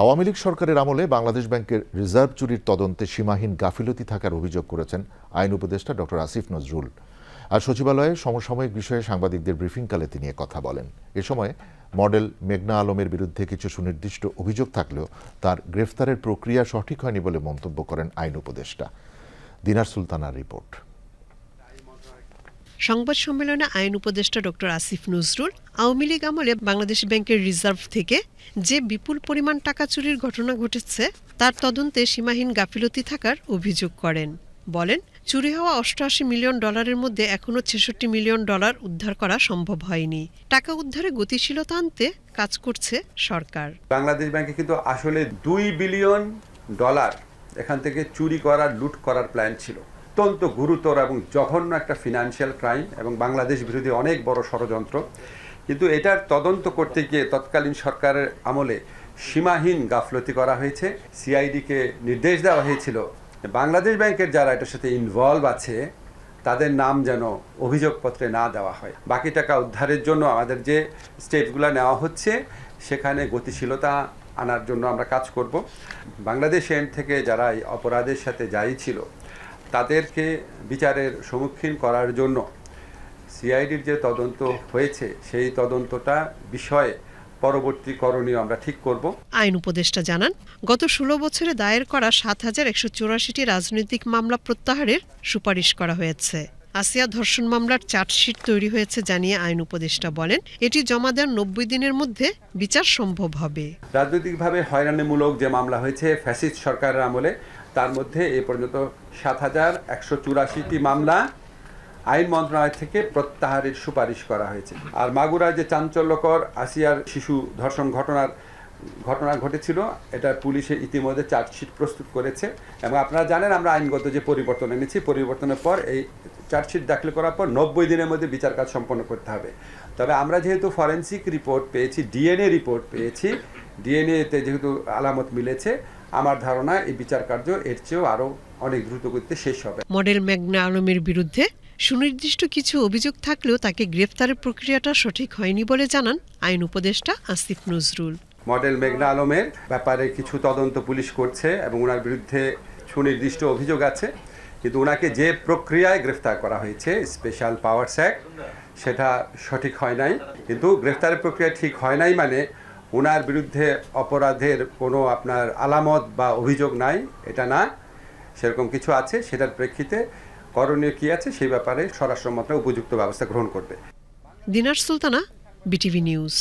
আওয়ামী লীগ সরকারের আমলে বাংলাদেশ ব্যাংকের রিজার্ভ চুরির তদন্তে সীমাহীন গাফিলতি থাকার অভিযোগ করেছেন আইন উপদেষ্টা ডক্টর আসিফ নজরুল। আর সচিবালয়ে সমসাময়িক বিষয়ে সাংবাদিকদের ব্রিফিংকালে তিনি কথা বলেন। এ সময় মডেল মেঘনা আলমের বিরুদ্ধে কিছু সুনির্দিষ্ট অভিযোগ থাকলেও তার গ্রেফতারের প্রক্রিয়া সঠিক হয়নি বলে মন্তব্য করেন আইন উপদেষ্টা। দিনার সুলতানার রিপোর্ট। সংবাদ সম্মেলনে আইন উপদেষ্টা ডক্টর আসিফ নজরুল আওয়ামী লীগ আমলে বাংলাদেশ ব্যাংকের রিজার্ভ থেকে যে বিপুল পরিমাণ টাকা চুরির ঘটনা ঘটেছে, তার তদন্তে সীমাহীন গাফিলতি থাকার অভিযোগ করেন। বলেন, চুরি হওয়া অষ্টআশি মিলিয়ন ডলারের মধ্যে এখনও ছেষট্টি মিলিয়ন ডলার উদ্ধার করা সম্ভব হয়নি। টাকা উদ্ধারে গতিশীলতা আনতে কাজ করছে সরকার। বাংলাদেশ ব্যাংকে কিন্তু আসলে দুই বিলিয়ন ডলার এখান থেকে চুরি করার লুট করার প্ল্যান ছিল। অত্যন্ত গুরুতর এবং জঘন্য একটা ফিনান্সিয়াল ক্রাইম এবং বাংলাদেশ বিরোধী অনেক বড় ষড়যন্ত্র। কিন্তু এটার তদন্ত করতে গিয়ে তৎকালীন সরকারের আমলে সীমাহীন গাফলতি করা হয়েছে। সিআইডিকে নির্দেশ দেওয়া হয়েছিল, বাংলাদেশ ব্যাংকের যারা এটার সাথে ইনভলভ আছে, তাদের নাম যেন অভিযোগপত্রে না দেওয়া হয়। বাকি টাকা উদ্ধারের জন্য আমাদের যে স্টেপগুলো নেওয়া হচ্ছে, সেখানে গতিশীলতা আনার জন্য আমরা কাজ করব। বাংলাদেশ এন্ড থেকে যারা এই অপরাধের সাথে যাই ছিল তাদেরকে বিচারের সম্মুখীন করার জন্য সিআইডির যে তদন্ত হয়েছে সেই তদন্তটা বিষয়ে পরবর্তী করণীয় আমরা ঠিক করব। আইন উপদেষ্টা জানান গত ষোলো বছরে দায়ের করা সাত হাজার একশো চৌরাশিটি রাজনৈতিক মামলা প্রত্যাহারের সুপারিশ করা হয়েছে। আসিয়া ধর্ষণ মামলার চার্জশিট তৈরি হয়েছে জানিয়ে আইন উপদেষ্টা বলেন এটি জমা দেওয়ার নব্বই দিনের মধ্যে বিচার সম্ভব হবে। রাজনৈতিকভাবে হয়রানিমূলক যে মামলা হয়েছে ফ্যাসিস্ট সরকারের আমলে তার মধ্যে এ পর্যন্ত সাত হাজার একশো চুরাশিটি মামলা আইন মন্ত্রণালয় থেকে প্রত্যাহারের সুপারিশ করা হয়েছে। আর মাগুরায় যে চাঞ্চল্যকর আসিয়ার শিশু ধর্ষণ ঘটনার, ঘটনা ঘটেছিল, এটা পুলিশে ইতিমধ্যে চার্জশিট প্রস্তুত করেছে। এবং আপনারা জানেন, আমরা আইনগত যে পরিবর্তন এনেছি, পরিবর্তনের পর এই চার্জশিট দাখিল করার পর নব্বই দিনের মধ্যে বিচার কাজ সম্পন্ন করতে হবে। তবে আমরা যেহেতু ফরেন্সিক রিপোর্ট পেয়েছি, ডিএনএ রিপোর্ট পেয়েছি ডিএনএতে যেহেতু আলামত মিলেছে আমার ধারণা এই বিচার কার্য এর চেয়েও আরও অনেক দ্রুত গতিতে শেষ হবে। মডেল মেঘনা আলমের বিরুদ্ধে সুনির্দিষ্ট কিছু অভিযোগ থাকলেও তাকে গ্রেফতারের প্রক্রিয়াটা সঠিক হয়নি বলে জানান আইন উপদেষ্টা আসিফ নজরুল। মডেল মেঘনা আলমের ব্যাপারে কিছু তদন্ত পুলিশ করছে এবং ওনার বিরুদ্ধে সুনির্দিষ্ট অভিযোগ আছে। কিন্তু ওনাকে যে প্রক্রিয়ায় গ্রেফতার করা হয়েছে স্পেশাল পাওয়ারস অ্যাক্ট সেটা সঠিক হয় নাই। কিন্তু গ্রেফতারের প্রক্রিয়া ঠিক হয় নাই মানে ওনার বিরুদ্ধে অপরাধের কোনো আপনার আলামত বা অভিযোগ নাই, এটা না। সেরকম কিছু আছে, সেটার প্রেক্ষিতে করণীয় কী আছে, সেই ব্যাপারে স্বরাষ্ট্র মন্ত্রণালয় উপযুক্ত ব্যবস্থা গ্রহণ করবে। Dinar Sultana, BTV news.